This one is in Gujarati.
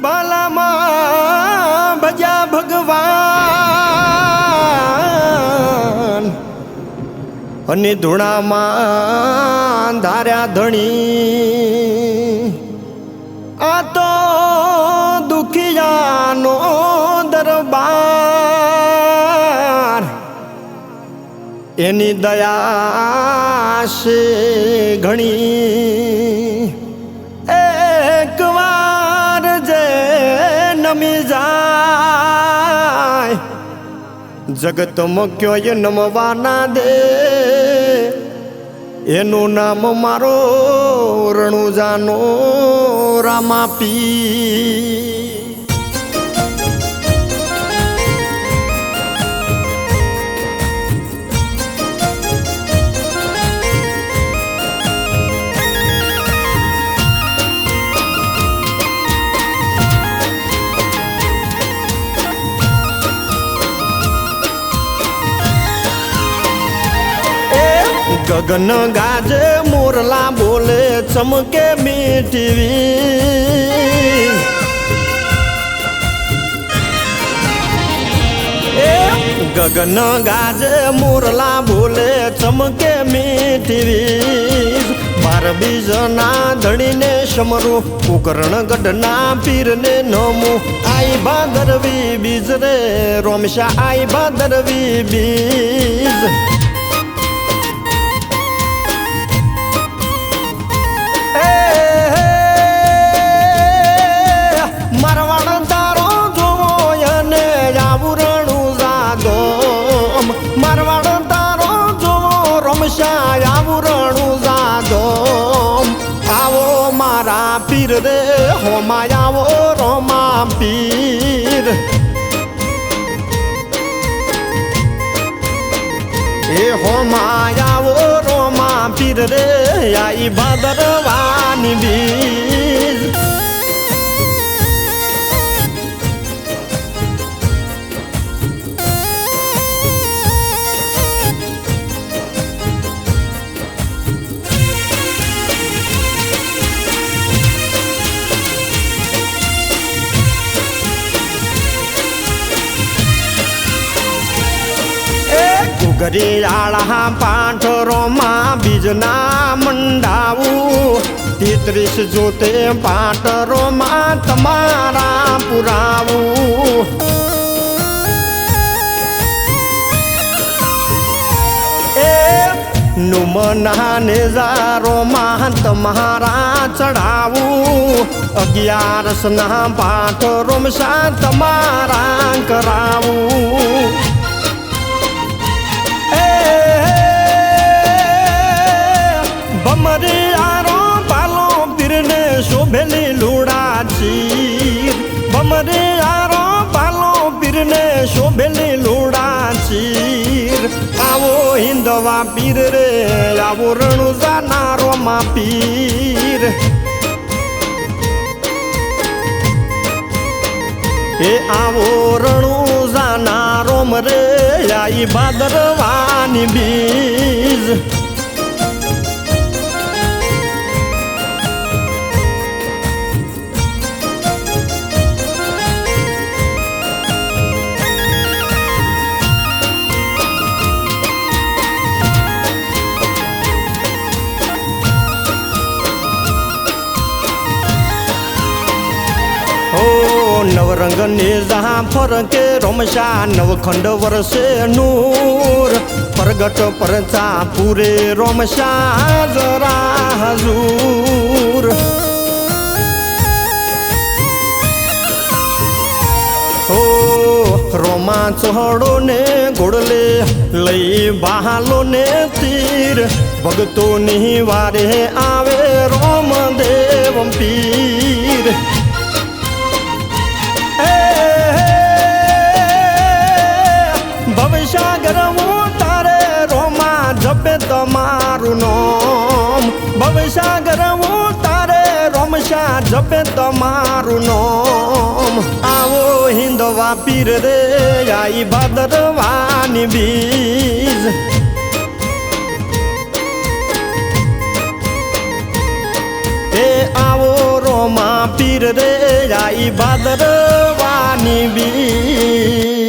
બાલામાં ભજ્યા ભગવાન. અને ધૂણામાં ધાર્યા ધણી. આ તો દુખિયાનો દરબાર. એની દયા છે ઘણી. જગત મૂક્યો નમવાના દે. એનું નામ મારો રણુજાનો રામાપી. ગગન ગાજે, મોરલા બોલે, ચમકે મીઠવી. એ ગગન ગાજે, મોરલા બોલે, ચમકે મીઠવી. બાર બીજના ધણીને સમરું કુકરણ ગઢના પીરને નમું. આઈ ભાદરવી બીજ રે, રોમશા આઈ ભાદરવી બીજ. રે હોમા આવો રોમા પીર. એ હોમા આવો રોમા પીર રે આઈ ભાદરવાની બીજ ઘરિયાળા પાઠરોમાં બીજના મંડાવું. તેત્રીસ જોતે પાટરોમાં તમારા પુરાવું. નુમના નેજારોમાં તમારા ચડાવું. અગિયારસના પાંઠરોમસા તમારા કરાવું. ભમરી આરો પાલો પીરને શોભેલી લુડા ચીર ભમરી આરો પાલો પીરને શોભેલી લુડા ચીર આવો હિંદવા પીર રે, આવો રણુજા નારો માં પીર. એ આવો રણુજા નારોમ રે, આઈ ભાદરવાની બીજ. નવરંગ ને જહા ફરકે રમશા નવખંડ વરસે નૂર. પરગટ પરચા પૂરે રમશા જરા હજૂર. હો રોમા ચહડો ને ગોળલે લઈ બહાલો ને તીર. ભગતો ની આવે રોમ દેવ પીર. રોમા જપે તમારું નામ ભવસાગર હું તારે રોમશા જપે તમારું નામ આવો હિંદવા પીર રે આઈ ભાદરવાની બીજ એ આવો રોમા પીર રે આઈ ભાદરવાની બી